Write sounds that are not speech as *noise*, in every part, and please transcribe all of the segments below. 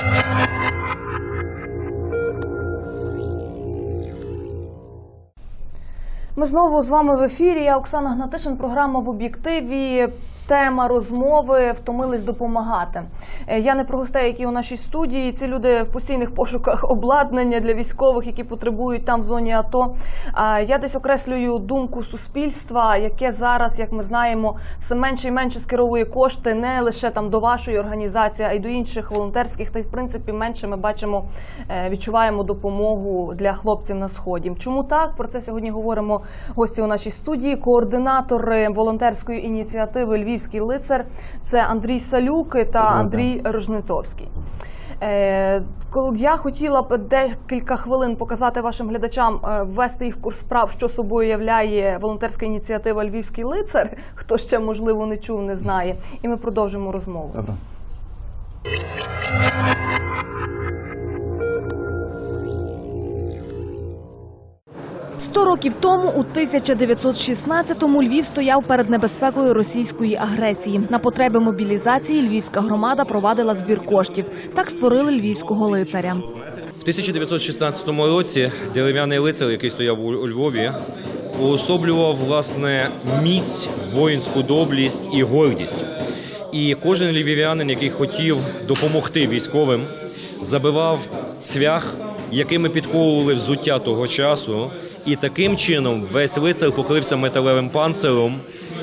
Thank you. Ми знову з вами в ефірі. Я Оксана Гнатишин. Програма в об'єктиві. Тема розмови втомились допомагати. Е, Я не про гостей, які у нашій студії. Ці люди в постійних пошуках *laughs* обладнання для військових, які потребують там в зоні АТО. Я десь окреслюю думку суспільства, яке зараз, як ми знаємо, все менше і менше скеровує кошти не лише там до вашої організації, а й до інших волонтерських. Та й в принципі менше ми бачимо, е, відчуваємо допомогу для хлопців на сході. Чому так? Про це сьогодні говоримо гості у нашій студії. Координатори волонтерської ініціативи Львівський лицар це Андрій Салюк та Андрій Рожнитовський. Е, я хотіла б декілька хвилин показати вашим глядачам, е, ввести їх в курс справ, що собою являє волонтерська ініціатива Львівський лицар. Хто ще можливо не чув, не знає. І ми продовжимо розмову. Добре. Сто років тому, у 1916-му, Львів стояв перед небезпекою російської агресії. На потреби мобілізації львівська громада провадила збір коштів. Так створили львівського лицаря. В 1916 році дерев'яний лицар, який стояв у Львові, уособлював власне міць, воїнську доблість і гордість. І кожен львів'янин, який хотів допомогти військовим, забивав цвях, якими підковували взуття того часу, і таким чином весь лицар покрився металевим панциром,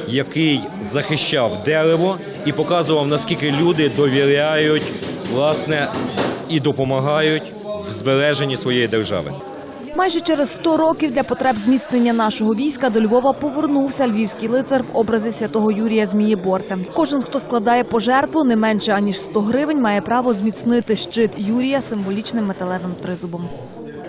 який захищав дерево і показував, наскільки люди довіряють власне і допомагають в збереженні своєї держави. Майже через 100 років для потреб зміцнення нашого війська до Львова повернувся львівський лицар в образі святого Юрія Змієборця. Кожен, хто складає пожертву не менше аніж 100 гривень, має право зміцнити щит Юрія символічним металевим тризубом.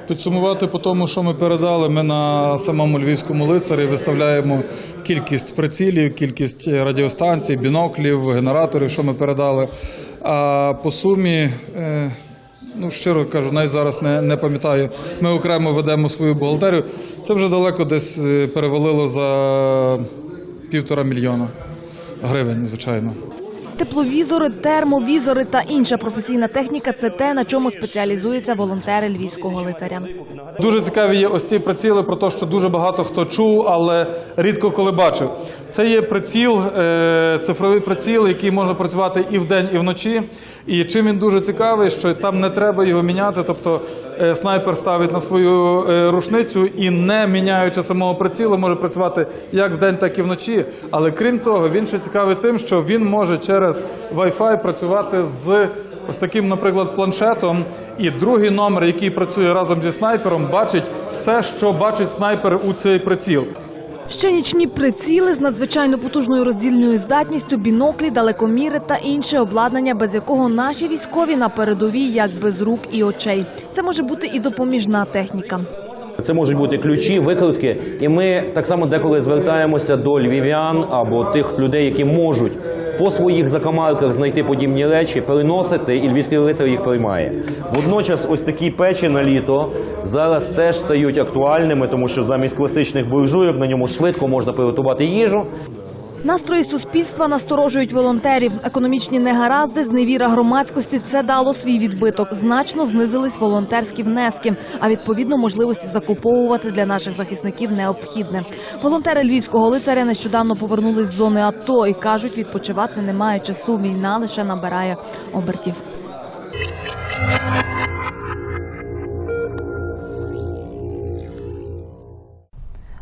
Підсумувати по тому, що ми передали, ми на самому львівському лицарі виставляємо кількість прицілів, кількість радіостанцій, біноклів, генераторів, що ми передали. А по сумі, е, ну щиро кажу, навіть зараз не, не пам'ятаю. Ми окремо ведемо свою бухгалтерію. Це вже далеко десь е, перевалило за півтора мільйона гривень, звичайно. Тепловізори, термовізори та інша професійна техніка це те, на чому спеціалізуються волонтери львівського лицаря. Дуже цікаві є ось ці приціли про те, що дуже багато хто чув, але рідко коли бачив. Це є приціл, е, цифровий приціл, який може працювати і вдень, і вночі. І чим він дуже цікавий, що там не треба його міняти. Тобто е, снайпер ставить на свою е, рушницю і не міняючи самого прицілу, може працювати як вдень, так і вночі. Але крім того, він ще цікавий тим, що він може через Wi-Fi працювати з ось таким, наприклад, планшетом. І другий номер, який працює разом зі снайпером, бачить все, що бачить снайпер у цей приціл. Ще нічні приціли з надзвичайно потужною роздільною здатністю, біноклі, далекоміри та інше обладнання, без якого наші військові на передовій як без рук і очей. Це може бути і допоміжна техніка. Це можуть бути ключі, викрутки, і ми так само деколи звертаємося до львів'ян або тих людей, які можуть по своїх закамарках знайти подібні речі, переносити, і львівський лицар їх приймає. Водночас, ось такі печі на літо зараз теж стають актуальними, тому що замість класичних буржуйок на ньому швидко можна приготувати їжу. Настрої суспільства насторожують волонтерів. Економічні негаразди, зневіра громадськості це дало свій відбиток. Значно знизились волонтерські внески, а відповідно можливості закуповувати для наших захисників необхідне. Волонтери львівського лицаря нещодавно повернулись з зони АТО і кажуть, відпочивати немає часу. Війна лише набирає обертів.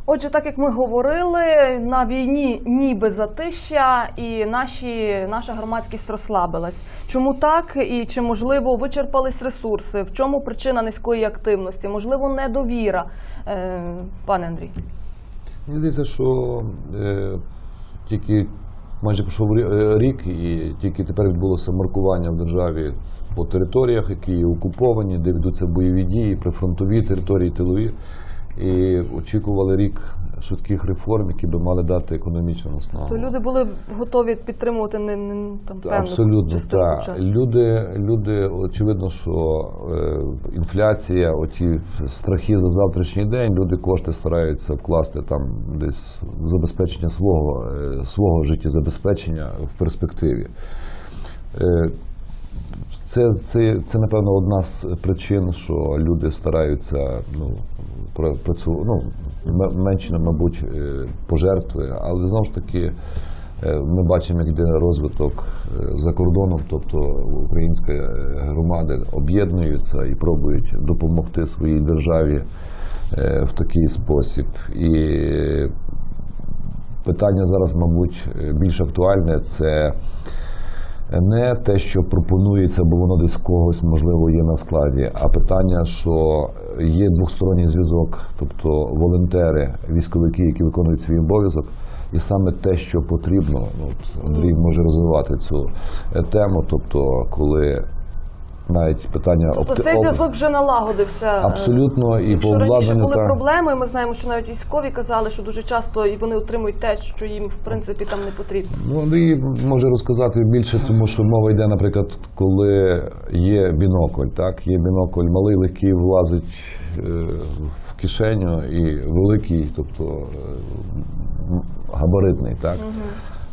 Отже, так як ми говорили, на війні ніби затища, і наші, наша громадськість розслабилась. Чому так і чи можливо вичерпались ресурси? В чому причина низької активності? Можливо, недовіра, е, пане Андрій. Мені здається, що е, тільки майже пройшов е, рік, і тільки тепер відбулося маркування в державі по територіях, які окуповані, де ведуться бойові дії, прифронтові території, тилові. І очікували рік швидких реформ, які би мали дати економічну основу. То люди були готові підтримувати не, не там певну Абсолютно частину так. часу. Люди, люди, очевидно, що е, інфляція, оті страхи за завтрашній день, люди кошти стараються вкласти там десь в забезпечення свого, е, свого життєзабезпечення в перспективі. Е, Це, це, це, напевно, одна з причин, що люди стараються ну, пра- працю, ну, менше, мабуть, е, пожертви, але знову ж таки е, ми бачимо, як йде розвиток е, за кордоном, тобто українські громади об'єднуються і пробують допомогти своїй державі в такий спосіб. І питання зараз, мабуть, більш актуальне це не те, що пропонується, бо воно десь в когось можливо є на складі, а питання, що є двосторонній зв'язок, тобто волонтери, військовики, які виконують свій обов'язок, і саме те, що потрібно, ну, от Андрій може розвивати цю е, тему, тобто коли навіть питання Тобто опти- цей зв'язок вже налагодився. е, абсолютно і по раніше обладнанню були та- проблеми, ми знаємо, що навіть військові казали, що дуже часто і вони отримують те, що їм в принципі там не потрібно. Ну, Андрій може розказати більше, тому що мова йде, наприклад, коли є бінокль, так? Є бінокль малий, легкий влазить е, в кишеню і великий, тобто е, габаритний, так?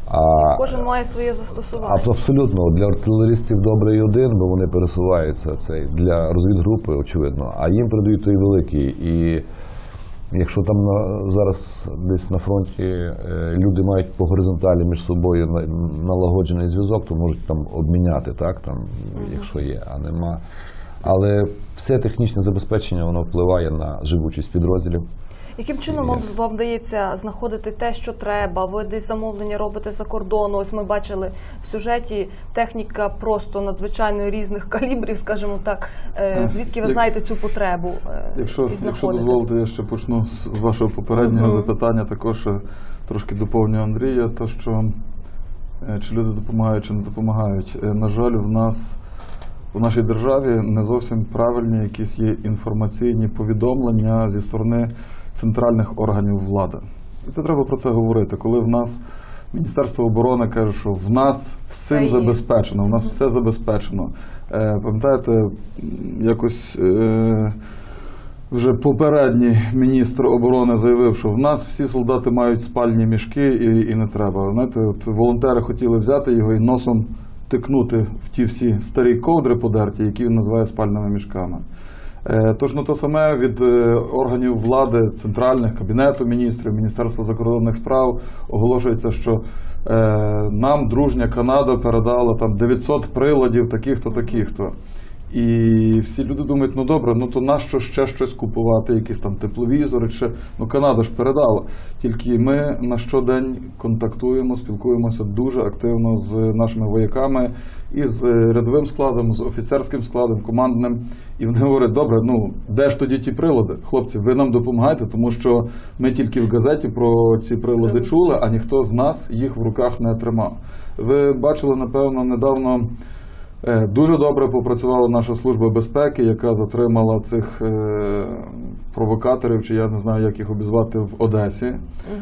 А, Кожен має своє застосування. абсолютно для артилеристів добре і один, бо вони пересуваються. Цей для розвідгрупи, очевидно, а їм передають той великий. І якщо там на, зараз десь на фронті е, люди мають по горизонталі між собою налагоджений зв'язок, то можуть там обміняти, так там, якщо є, а нема. Але все технічне забезпечення воно впливає на живучість підрозділів. Яким чином вам, вам вдається знаходити те, що треба? Ви десь замовлення робите за кордону? Ось ми бачили в сюжеті техніка просто надзвичайно різних калібрів, скажімо так. Е, Звідки ви знаєте цю потребу? е, Якщо, і якщо дозволите, я ще почну з, вашого попереднього запитання, також е, трошки доповню Андрія, то що е, чи люди допомагають, чи не допомагають. Е, На жаль, в нас в нашій державі не зовсім правильні якісь є інформаційні повідомлення зі сторони центральних органів влади. І це треба про це говорити. Коли в нас Міністерство оборони каже, що в нас всім забезпечено, в нас все забезпечено. Е, Пам'ятаєте, якось. Е, вже попередній міністр оборони заявив, що в нас всі солдати мають спальні мішки і, і не треба. Знаєте, от волонтери хотіли взяти його і носом тикнути в ті всі старі ковдри подерті, які він називає спальними мішками. Е, Тож ну то саме від е, органів влади центральних кабінету міністрів, Міністерства закордонних справ оголошується, що е, нам дружня Канада передала там 900 приладів таких-то, таких-то. І всі люди думають, ну добре, ну то нащо ще щось купувати, якісь там тепловізори, чи ну Канада ж передала. Тільки ми на щодень контактуємо, спілкуємося дуже активно з нашими вояками і з рядовим складом, з офіцерським складом, командним. І вони говорять, добре, ну де ж тоді ті прилади? Хлопці, ви нам допомагайте, тому що ми тільки в газеті про ці прилади чули, а ніхто з нас їх в руках не тримав. Ви бачили, напевно, недавно. Е, Дуже добре попрацювала наша служба безпеки, яка затримала цих е, провокаторів, чи я не знаю, як їх обізвати в Одесі.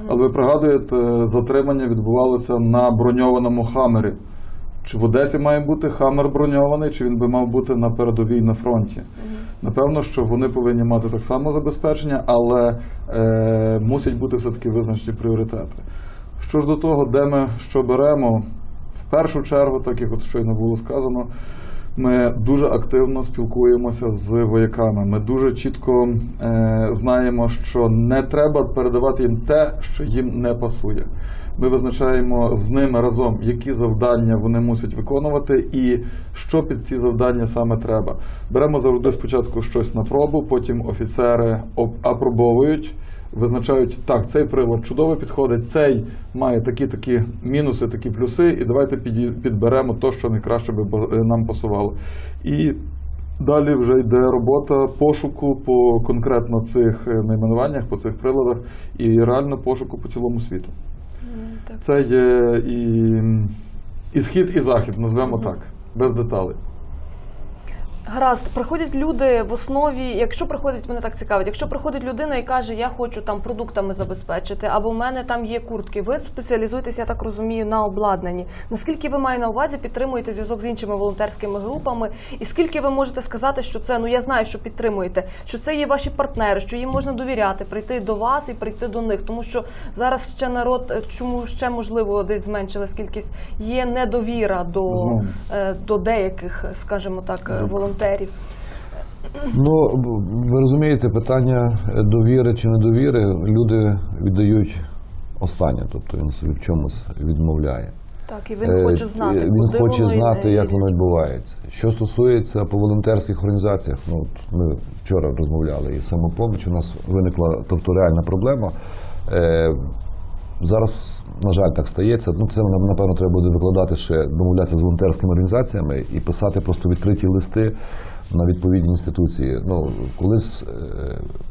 Але ви пригадуєте, затримання відбувалося на броньованому хамері. Чи в Одесі має бути хамер броньований, чи він би мав бути на передовій на фронті? Напевно, що вони повинні мати так само забезпечення, але е, мусять бути все-таки визначені пріоритети. Що ж до того, де ми що беремо, в першу чергу, так як от щойно було сказано, ми дуже активно спілкуємося з вояками. Ми дуже чітко е, знаємо, що не треба передавати їм те, що їм не пасує. Ми визначаємо з ними разом, які завдання вони мусять виконувати, і що під ці завдання саме треба. Беремо завжди спочатку щось на пробу, потім офіцери об- апробовують визначають, так, цей прилад чудово підходить, цей має такі-такі мінуси, такі плюси, і давайте підберемо то, що найкраще би е, нам пасувало. І далі вже йде робота пошуку по конкретно цих е, найменуваннях, по цих приладах, і реально пошуку по цілому світу. Це є і, і схід, і захід, назвемо так, без деталей. Гаразд, приходять люди в основі, якщо приходить, мене так цікавить, якщо приходить людина і каже, я хочу там продуктами забезпечити, або в мене там є куртки, ви спеціалізуєтеся, я так розумію, на обладнанні. Наскільки ви маю на увазі підтримуєте зв'язок з іншими волонтерськими групами? І скільки ви можете сказати, що це, ну я знаю, що підтримуєте, що це є ваші партнери, що їм можна довіряти, прийти до вас і прийти до них, тому що зараз ще народ, е, чому ще можливо десь зменшилась кількість, є недовіра до, е, до деяких, скажімо так, е, волонтерів. Ну, ви розумієте, питання довіри чи недовіри люди віддають останнє, тобто він собі в чомусь відмовляє. Так, і він Е, хоче знати, Він хоче воно знати, йде. як воно відбувається. Що стосується по волонтерських організаціях, ну ми вчора розмовляли і самопоміч. У нас виникла тобто реальна проблема. Зараз, на жаль, так стається. Ну, це напевно треба буде викладати ще домовлятися з волонтерськими організаціями і писати просто відкриті листи на відповідні інституції. Ну, колись е,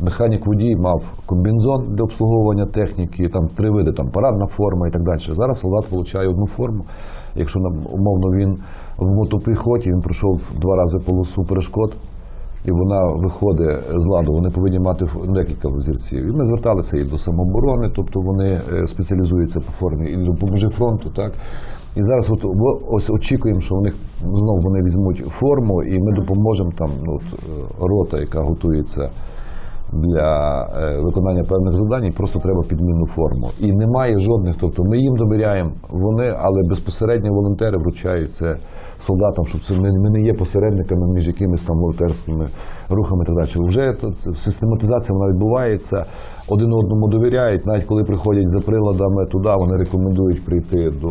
механік водій мав комбінзон для обслуговування техніки, там три види, там парадна форма і так далі. Зараз солдат отримує одну форму. Якщо умовно він в мотопіхоті, він пройшов два рази полосу перешкод. І вона виходить з ладу. Вони повинні мати ну, декілька взірців. І ми зверталися і до самооборони, тобто вони е, спеціалізуються по формі, і допоможи фронту, так. І зараз от, ось очікуємо, що у них знов вони візьмуть форму, і ми допоможемо там ну, от, е, рота, яка готується для е, виконання певних завдань, просто треба підмінну форму. І немає жодних, тобто ми їм довіряємо, вони, але безпосередньо волонтери вручають це солдатам, щоб це ми, не є посередниками між якимись там волонтерськими рухами і так далі. Вже систематизація вона відбувається, один одному довіряють, навіть коли приходять за приладами туди, вони рекомендують прийти до.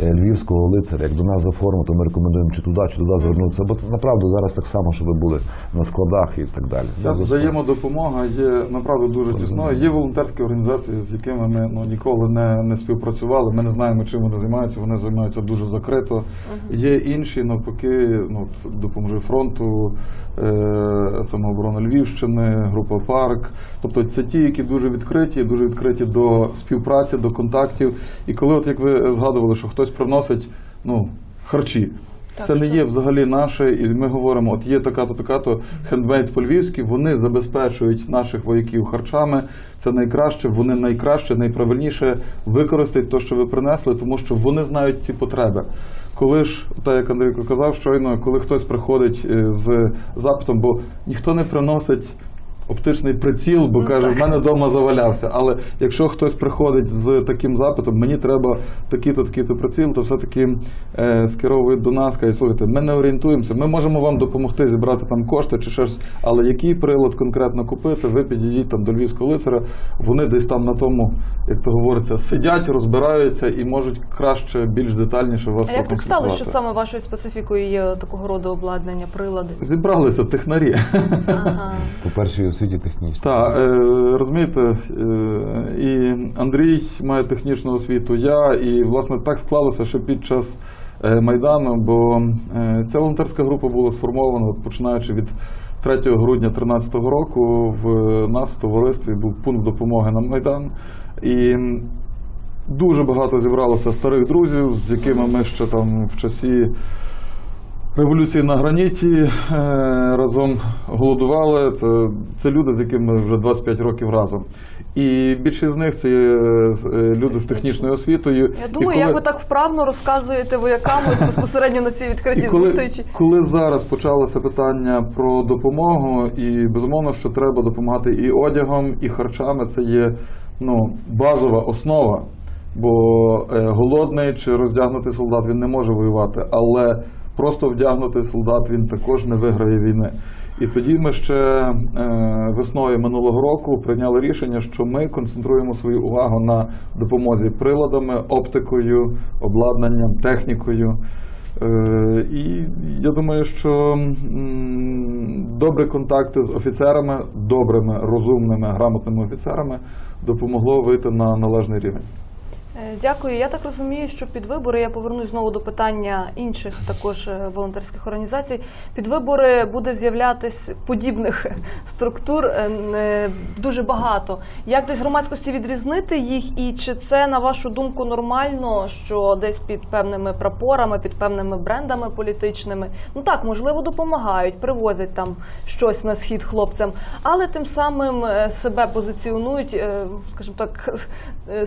Е, Львівського лицаря, як до нас за форму, то ми рекомендуємо чи туди, чи туди звернутися. Бо направду зараз так само, щоб ви були на складах і так далі. Ця взаємодопомога є направду дуже тісною. Є волонтерські організації, з якими ми ну, ніколи не, не співпрацювали. Ми не знаємо, чим вони займаються. Вони займаються дуже закрито. Є інші, навпаки, ну, допоможи фронту, е, самооборона Львівщини, група Парк. Тобто це ті, які дуже відкриті, дуже відкриті до співпраці, до контактів. І коли, от як ви згадували, що хтось приносить ну, харчі. Так, це не є взагалі наше, і ми говоримо, от є така-то, така-то хендмейд по-львівськи, вони забезпечують наших вояків харчами. Це найкраще, вони найкраще, найправильніше використають те, що ви принесли, тому що вони знають ці потреби. Коли ж, так як Андрійко казав, щойно, коли хтось приходить е, з запитом, бо ніхто не приносить. Оптичний приціл, бо каже, в мене вдома завалявся. Але якщо хтось приходить з таким запитом, мені треба такий-то, такий-то приціл, то все-таки е, скеровують до нас, кажуть, слухайте, ми не орієнтуємося, ми можемо вам допомогти зібрати там кошти чи щось, але який прилад конкретно купити, ви підійдіть там до львівського лицаря, вони десь там на тому, як то говориться, сидять, розбираються і можуть краще, більш детальніше вас А як так сталося, що саме вашою специфікою є такого роду обладнання, прилади? Зібралися технарі. Ага. по першій освіті технічній. Так, е, розумієте, е, і Андрій має технічну освіту, я, і власне так склалося, що під час е, Майдану, бо ця волонтерська група була сформована, починаючи від 3 грудня 2013 року, в нас в товаристві був пункт допомоги на Майдан. І дуже багато зібралося старих друзів, з якими ми ще там в часі революції на граніті е, разом голодували. Це, це люди, з якими ми вже 25 років разом. І більшість з них це е, люди з технічною освітою. Я думаю, І як ви так вправно розказуєте воякам безпосередньо на цій відкритій коли, зустрічі. коли зараз почалося питання про допомогу, і безумовно, що треба допомагати і одягом, і харчами, це є ну, базова основа. Бо е, голодний чи роздягнутий солдат він не може воювати, але просто вдягнутий солдат він також не виграє війни. І тоді ми ще е, весною минулого року прийняли рішення, що ми концентруємо свою увагу на допомозі приладами, оптикою, обладнанням, технікою. Е, І я думаю, що добрі контакти з офіцерами, добрими, розумними, грамотними офіцерами допомогло вийти на належний рівень. Е, Дякую. Я так розумію, що під вибори я повернусь знову до питання інших також е, волонтерських організацій. Під вибори буде з'являтись подібних *laughs* структур е, дуже багато. Як десь громадськості відрізнити їх, і чи це на вашу думку нормально, що десь під певними прапорами, під певними брендами політичними, ну так можливо допомагають, привозять там щось на схід хлопцям, але тим самим себе позиціонують, скажімо так,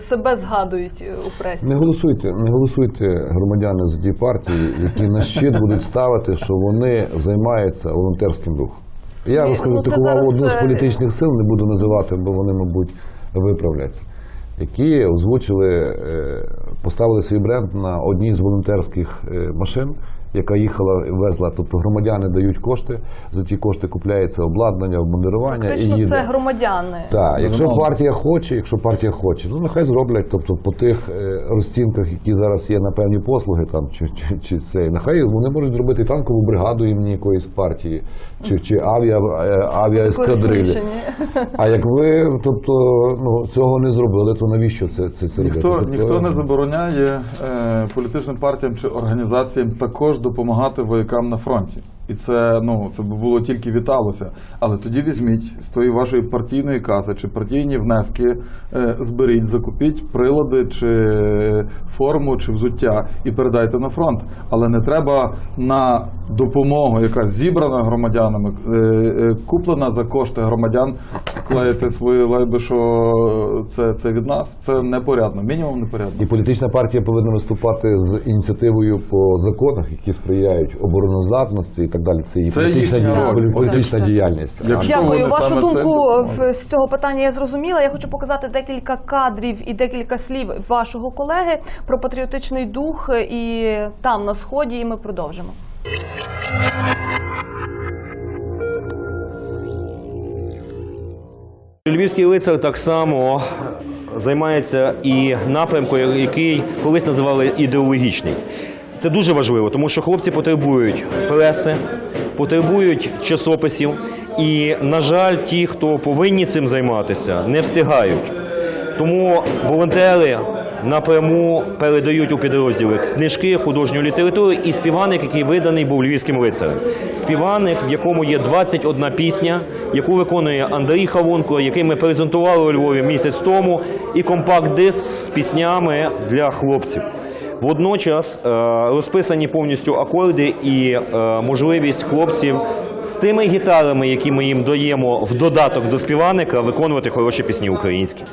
*laughs* себе згадують е, у пресі. Не голосуйте, не голосуйте громадяни за ті партії, які на щит будуть ставити, що вони займаються волонтерським рухом. Я Ні, розкажу ну, це таку зараз, одну з е, політичних сил, не буду називати, бо вони, мабуть, виправляться. Які озвучили, е, поставили свій бренд на одній з волонтерських машин, яка їхала і везла. Тобто громадяни дають кошти, за ті кошти купляється обладнання, обмундирування і їде. це громадяни. Так, якщо партія хоче, якщо партія хоче, ну нехай зроблять, тобто по тих е, розцінках, які зараз є на певні послуги, там чи, чи, чи це, нехай вони можуть зробити танкову бригаду імені якоїсь партії, чи, чи авіа, е, авіаескадрилі. А як ви, тобто, ну цього не зробили, то навіщо це, це, це Ніхто. Тобто, ніхто не забороняє е, політичним партіям чи організаціям також допомагати воякам на фронті. І це ну це б було тільки віталося. Але тоді візьміть з тої вашої партійної каси чи партійні внески, е, зберіть, закупіть прилади чи форму чи взуття і передайте на фронт. Але не треба на допомогу, яка зібрана громадянами, е, е, куплена за кошти громадян, клеїти свої лайби, що це, це від нас. Це непорядно, мінімум непорядно. І політична партія повинна виступати з ініціативою по законах, які сприяють обороноздатності так далі. Це і Це політична, їхня дія- роль. політична діяльність. Дякую. Вашу саме цим думку в- з цього питання я зрозуміла. Я хочу показати декілька кадрів і декілька слів вашого колеги про патріотичний дух і там на сході. І ми продовжимо. Львівський лицар так само займається і напрямком, який колись називали ідеологічний. Це дуже важливо, тому що хлопці потребують преси, потребують часописів, і, на жаль, ті, хто повинні цим займатися, не встигають. Тому волонтери напряму передають у підрозділи книжки, художню літературу і співаник, який виданий був львівським лицарем. Співаник, в якому є 21 пісня, яку виконує Андрій Хавунко, який ми презентували у Львові місяць тому, і компакт-диск з піснями для хлопців. Водночас е, розписані повністю акорди і е, можливість хлопців з тими гітарами, які ми їм даємо в додаток до співаника, виконувати хороші пісні українські.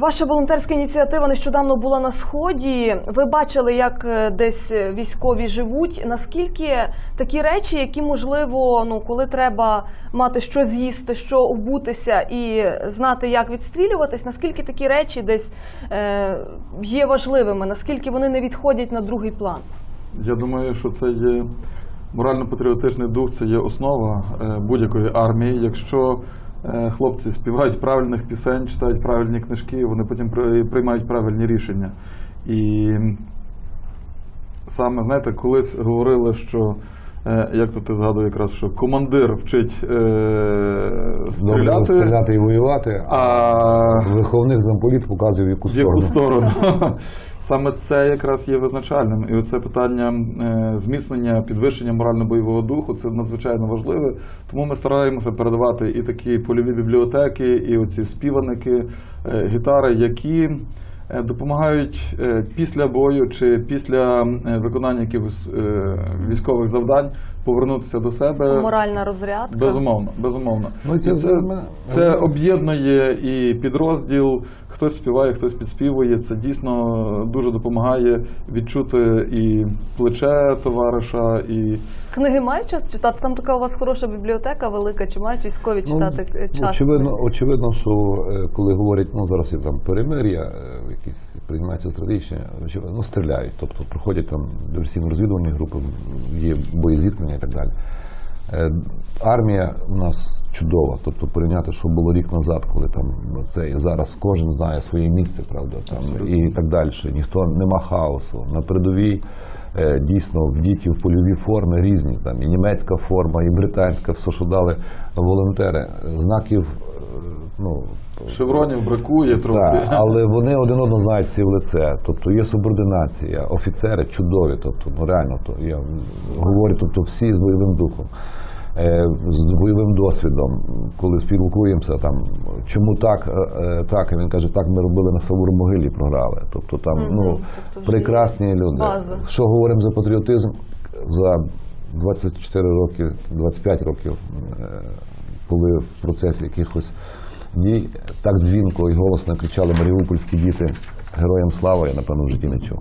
Ваша волонтерська ініціатива нещодавно була на сході. Ви бачили, як е, десь військові живуть. Наскільки такі речі, які можливо, ну коли треба мати що з'їсти, що вбутися і знати, як відстрілюватись, наскільки такі речі десь е, є важливими, наскільки вони не відходять на другий план? Я думаю, що це є морально-патріотичний дух, це є основа е, будь-якої армії. Якщо е, хлопці співають правильних пісень, читають правильні книжки, вони потім приймають правильні рішення. І саме, знаєте, колись говорили, що. Е, Як то ти згадував якраз, що командир вчить е, стріляти, стріляти і воювати, а виховник замполіт показує, в яку в яку сторону. сторону. *laughs* Саме це якраз є визначальним. І оце питання е, зміцнення, підвищення морально-бойового духу це надзвичайно важливе. Тому ми стараємося передавати і такі польові бібліотеки, і оці співаники, е, гітари, які допомагають е, після бою чи після е, виконання якихось е, військових завдань повернутися до себе. Моральна розрядка. Безумовно, безумовно. Ну, це це, це об'єднує і підрозділ, хтось співає, хтось підспівує. Це дійсно дуже допомагає відчути і плече товариша, і Книги мають час читати? Там така у вас хороша бібліотека велика. Чи мають військові читати е, Ну, часто? очевидно, очевидно, що е, коли говорять, ну зараз є там перемир'я, е, якісь приймаються стратегічні, ну стріляють, тобто проходять там диверсійно-розвідувальні групи, є боєзіткнення і так далі. Е, Армія у нас чудова. Тобто порівняти, що було рік назад, коли там це і зараз кожен знає своє місце, правда, там і так далі. Ніхто нема хаосу. На передовій е, дійсно вдіті в польові форми різні. Там і німецька форма, і британська, все, що дали волонтери. Знаків ну, Шевронів бракує трохи. так, але вони один одного знають всі в лице. Тобто є субординація, офіцери чудові, тобто, ну реально, то я говорю, тобто всі з бойовим духом. е, З бойовим досвідом, коли спілкуємося, там чому так, е, е, так, і він каже, так ми робили на Савур-Могилі, програли. Тобто там ну Тобто прекрасні люди. база. Що говоримо за патріотизм за 24 роки, 25 років, е, коли в процесі якихось дій так дзвінко і голосно кричали маріупольські діти героям слава, я напевно в житті не чув.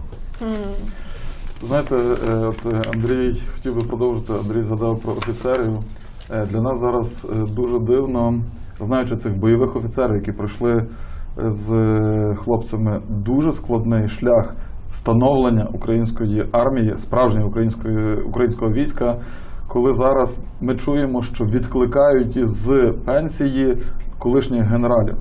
Знаєте, е, от е, Андрій хотів би продовжити. Андрій згадав про офіцерів. Е, Для нас зараз дуже дивно, знаючи цих бойових офіцерів, які пройшли з хлопцями дуже складний шлях становлення української армії, справжньої української українського війська. Коли зараз ми чуємо, що відкликають із пенсії колишніх генералів.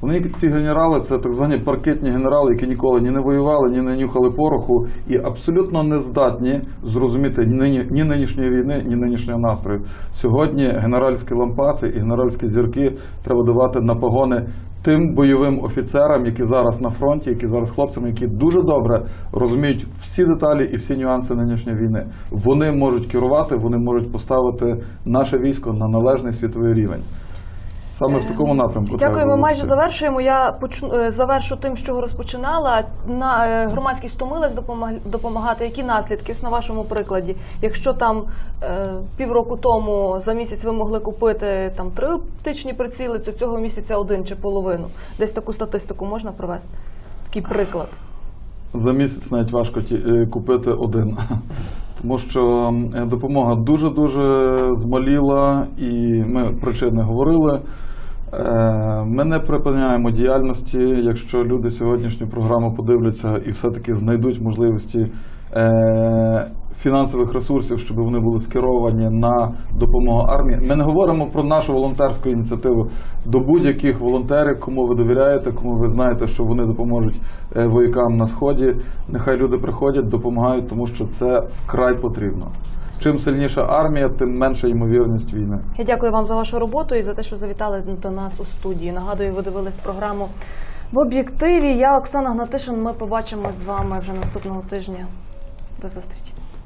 Вони ці генерали це так звані паркетні генерали, які ніколи ні не воювали, ні не нюхали пороху, і абсолютно не здатні зрозуміти ні, ні нинішньої війни, ні нинішнього настрою. Сьогодні генеральські лампаси і генеральські зірки треба давати на погони тим бойовим офіцерам, які зараз на фронті, які зараз хлопцям, які дуже добре розуміють всі деталі і всі нюанси нинішньої війни. Вони можуть керувати, вони можуть поставити наше військо на належний світовий рівень. Саме в такому напрямку. Дякую, ми майже завершуємо. Я почну е, завершу тим, з чого розпочинала. На е, громадськість втомилась допомаг- допомагати. Які наслідки Ось на вашому прикладі? Якщо там е, півроку тому за місяць ви могли купити там три оптичні приціли, то цього місяця один чи половину. Десь таку статистику можна провести? Такий приклад. За місяць навіть важко купити один. Тому що допомога дуже-дуже змаліла, і ми причини говорили. Е, Ми не припиняємо діяльності, якщо люди сьогоднішню програму подивляться і все-таки знайдуть можливості е, фінансових ресурсів, щоб вони були скеровані на допомогу армії. Ми не говоримо про нашу волонтерську ініціативу. До будь-яких волонтерів, кому ви довіряєте, кому ви знаєте, що вони допоможуть е, воякам на сході. Нехай люди приходять, допомагають, тому що це вкрай потрібно. Чим сильніша армія, тим менша ймовірність війни. Я дякую вам за вашу роботу і за те, що завітали до нас у студії. Нагадую, ви дивились програму в об'єктиві. Я Оксана Гнатишин. Ми побачимось з вами вже наступного тижня. До зустрічі.